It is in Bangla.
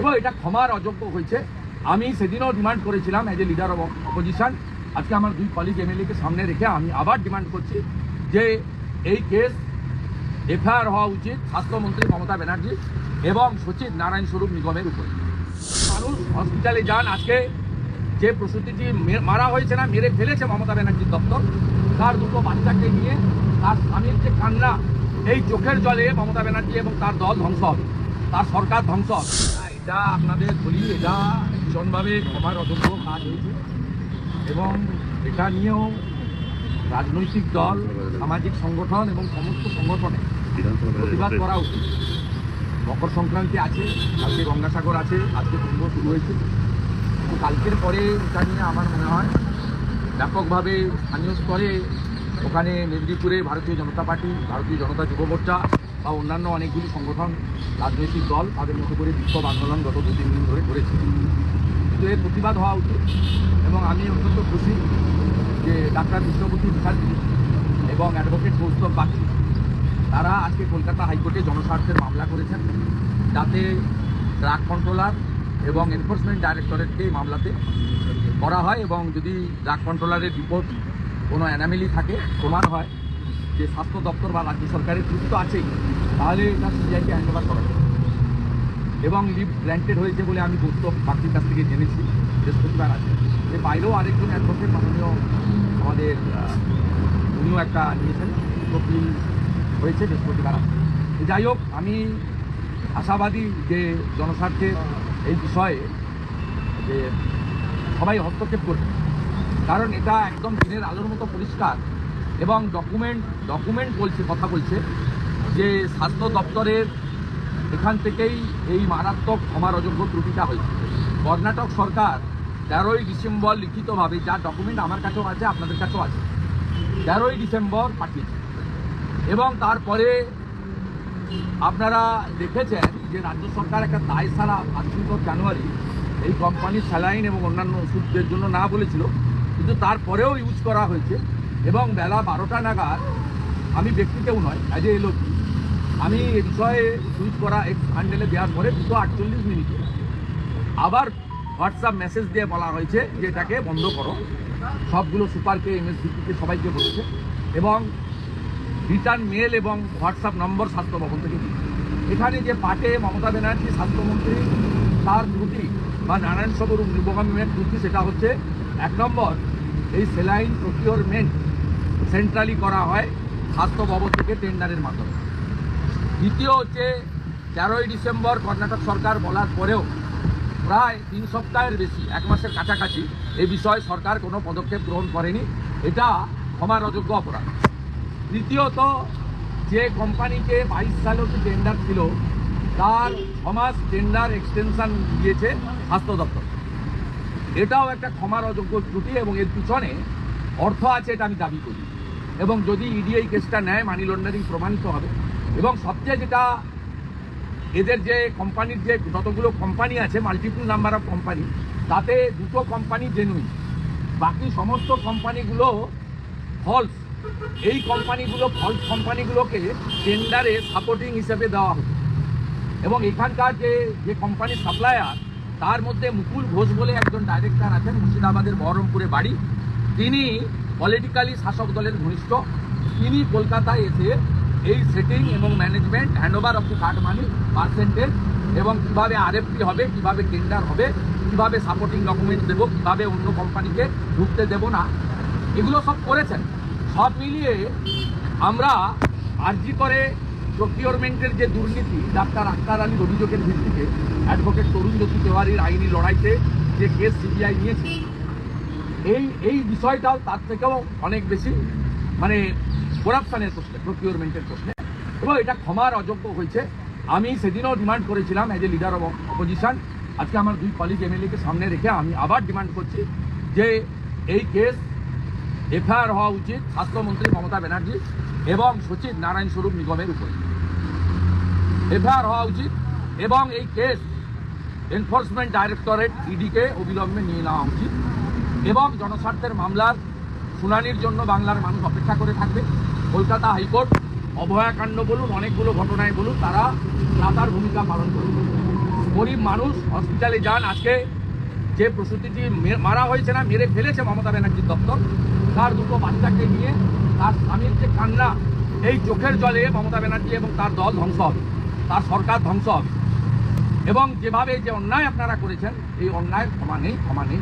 এবং এটা ক্ষমার অযোগ্য হয়েছে। আমি সেদিনও ডিমান্ড করেছিলাম as a leader of opposition আজকে আমার দুই কলিগ এমএলএকে সামনে রেখে আমি আবার ডিমান্ড করছি যে এই কেস এফআইআর হওয়া উচিত স্বাস্থ্যমন্ত্রী মমতা ব্যানার্জি এবং সচিব নারায়ণ স্বরূপ নিগমের উপরে। মানুষ হসপিটালে যান, আজকে যে প্রসূতিটি মারা হয়েছে না, মেরে ফেলেছে মমতা ব্যানার্জির দপ্তর, তার দুটো বাচ্চাকে নিয়ে তার স্বামীর যে কান্না, এই চোখের জলে মমতা ব্যানার্জি এবং তার দল ধ্বংস হবে। তার সরকার ধ্বংস হবে। এটা আপনাদের বলি, এটা ভীষণভাবে ক্ষমার অযোগ্য কাজ হয়েছে। এবং এটা নিয়েও রাজনৈতিক দল, সামাজিক সংগঠন এবং সমস্ত সংগঠনে প্রতিবাদ করা উচিত। মকর সংক্রান্তি আছে, কালকে গঙ্গাসাগর আছে, আজকে কুম্ভ শুরু হয়েছে। কালকের পরে এটা নিয়ে আমার মনে হয় ব্যাপকভাবে স্থানীয় স্তরে, ওখানে মেদিনীপুরে ভারতীয় জনতা পার্টি, ভারতীয় জনতা যুব মোর্চা বা অন্যান্য অনেকগুলি সংগঠন, রাজনৈতিক দল তাদের মতো করে বিক্ষোভ আন্দোলন গত দু, তিন দিন ধরে করেছে। কিন্তু এর প্রতিবাদ হওয়া উচিত এবং আমি অত্যন্ত খুশি যে ডাক্তার কৃষ্ণমূর্তি মুখার্জি এবং অ্যাডভোকেট কৌস্তব বাগচি, তারা আজকে কলকাতা হাইকোর্টে জনস্বার্থের মামলা করেছেন। যাতে ড্রাগ কন্ট্রোলার এবং এনফোর্সমেন্ট ডাইরেক্টরেটকে মামলাতে করা হয় এবং যদি ড্রাগ কন্ট্রোলারের রিপোর্ট কোনো অ্যানামেলি থাকে, প্রমাণ হয় যে স্বাস্থ্য দপ্তর বা রাজ্য সরকারের ত্রুটি তো আছেই, তাহলে এটা সিবিআইকে হ্যান্ড ওভার করা। এবং লিভ গ্র্যান্টেড হয়েছে বলে আমি দোস্ত পার্টির কাছ থেকে জেনেছি, বৃহস্পতিবার আছে এর বাইরেও আরেকজন অ্যাডভোকেট মাননীয় আমাদের উনিও একটা নিয়েছেন উকিল হয়েছে, বৃহস্পতিবার আছে। যাই হোক, আমি আশাবাদী যে জনস্বার্থে এই বিষয়ে যে সবাই হস্তক্ষেপ করবে কারণ এটা একদম দিনের আলোর মতো পরিষ্কার এবং ডকুমেন্ট ডকুমেন্ট বলছে, কথা বলছে যে স্বাস্থ্য দপ্তরের এখান থেকেই এই মারাত্মক ক্ষমার অযোগ্য ত্রুটিটা হয়েছে। কর্ণাটক সরকার তেরোই ডিসেম্বর লিখিতভাবে যা ডকুমেন্ট আমার কাছেও আছে, আপনাদের কাছেও আছে, তেরোই ডিসেম্বর পাঠিয়েছে। এবং তারপরে আপনারা দেখেছেন যে রাজ্য সরকার একটা দায় সারা আঠারো জানুয়ারি এই কোম্পানির স্যালাইন এবং অন্যান্য ওষুধের জন্য না বলেছিল, কিন্তু তারপরেও ইউজ করা হয়েছে। এবং বেলা বারোটা নাগাদ আমি ব্যক্তি কেউ নয় অ্যাজ এ এলোপি আমি এ বিষয়ে সুইচ করা এক হ্যান্ডেলে দেওয়ার পরে দুশো আটচল্লিশ মিনিটে আবার হোয়াটসঅ্যাপ মেসেজ দিয়ে বলা হয়েছে যে এটাকে বন্ধ করো সবগুলো সুপারকে এমএসডিপিকে সবাইকে বলেছে এবং রিটার্ন মেল এবং হোয়াটসঅ্যাপ নম্বর স্বাস্থ্য ভবন থেকে। এখানে যে পাটে মমতা ব্যানার্জি স্বাস্থ্যমন্ত্রী তার ত্রুটি বা নারায়ণ সবরূপ নির্বাচনের ত্রুটি, সেটা হচ্ছে এক নম্বর, এই সেলাইন প্রকিওরমেন্ট সেন্ট্রালি করা হয় স্বাস্থ্য ভবন থেকে টেন্ডারের মাধ্যমে। দ্বিতীয় হচ্ছে, তেরোই ডিসেম্বর কর্ণাটক সরকার বলার পরেও প্রায় তিন সপ্তাহের বেশি, এক মাসের কাছাকাছি এই বিষয়ে সরকার কোনো পদক্ষেপ গ্রহণ করেনি। এটা ক্ষমার অযোগ্য অপরাধ। তৃতীয়ত, যে কোম্পানিকে বাইশ সালে যে টেন্ডার ছিল, তার ছমাস টেন্ডার এক্সটেনশন দিয়েছে স্বাস্থ্য দপ্তর। এটাও একটা ক্ষমার অযোগ্য ত্রুটি এবং এর পিছনে অর্থ আছে এটা আমি দাবি করি। এবং যদি ইডি এই কেসটা নেয় মানি লন্ডারিং প্রমাণিত হবে। এবং সবচেয়ে যেটা এদের যে কোম্পানির যে যতগুলো কোম্পানি আছে মাল্টিপল নাম্বার অফ কোম্পানি তাতে দুটো কোম্পানি জেনুইন বাকি সমস্ত কোম্পানিগুলো ফলস এই কোম্পানিগুলো ফলস কোম্পানিগুলোকে টেন্ডারে সাপোর্টিং হিসেবে দেওয়া হতো এবং এখানকার যে যে কোম্পানির সাপ্লায়ার তার মধ্যে মুকুল ঘোষ বলে একজন ডাইরেক্টর আছেন, মুর্শিদাবাদের বহরমপুরে বাড়ি। তিনি পলিটিক্যালি শাসক দলের ঘনিষ্ঠ, তিনি কলকাতায় এসে এই সেটিং এবং management handover of the card money percentage এবং কীভাবে আরএফপি হবে, কীভাবে টেন্ডার হবে, কীভাবে সাপোর্টিং ডকুমেন্ট দেবো, কীভাবে অন্য কোম্পানিকে ঢুকতে দেবো না, এগুলো সব করেছেন। সব মিলিয়ে আমরা আর্জি করে প্রকিওরমেন্টের যে দুর্নীতি, ডাক্তার আক্তার আলীর অভিযোগের ভিত্তিতে অ্যাডভোকেট তরুণ জ্যোতি তেওয়ারির আইনি লড়াইতে যে কেস সিবিআই নিয়েছে এই এই বিষয়টাও তার থেকেও অনেক বেশি মানে করাপশানের প্রশ্নে প্রকিওরমেন্টের প্রশ্নে। এবং এটা ক্ষমার অযোগ্য হয়েছে। আমি সেদিনও ডিমান্ড করেছিলাম as a leader of opposition আজকে আমার দুই কলিগ এমএলএকে সামনে রেখে আমি আবার ডিমান্ড করছি যে এই কেস এফআইআর হওয়া উচিত স্বাস্থ্যমন্ত্রী মমতা ব্যানার্জি এবং সচিব নারায়ণ স্বরূপ নিগমের উপরে। এফআইআর হওয়া উচিত এবং এই কেস এনফোর্সমেন্ট ডাইরেক্টরেট ইডিকে অবিলম্বে নিয়ে নেওয়া উচিত। এবং জনস্বার্থের মামলার শুনানির জন্য বাংলার মানুষ অপেক্ষা করে থাকবে। কলকাতা হাইকোর্ট অভয়াকাণ্ড বলুন, অনেকগুলো ঘটনায় বলুন, তারা রাতার ভূমিকা পালন করবে। গরিব মানুষ, হসপিটালে যান। আজকে যে প্রসূতিটি মারা হয়েছে না, মেরে ফেলেছে মমতা ব্যানার্জির দপ্তর, তার দুটো বাচ্চাকে নিয়ে তার স্বামীর যে কান্না, এই চোখের জলে মমতা ব্যানার্জি এবং তার দল ধ্বংস হবে, তার সরকার ধ্বংস হবে। এবং যেভাবে যে অন্যায় আপনারা করেছেন, এই অন্যায় ক্ষমা নেই ক্ষমা নেই।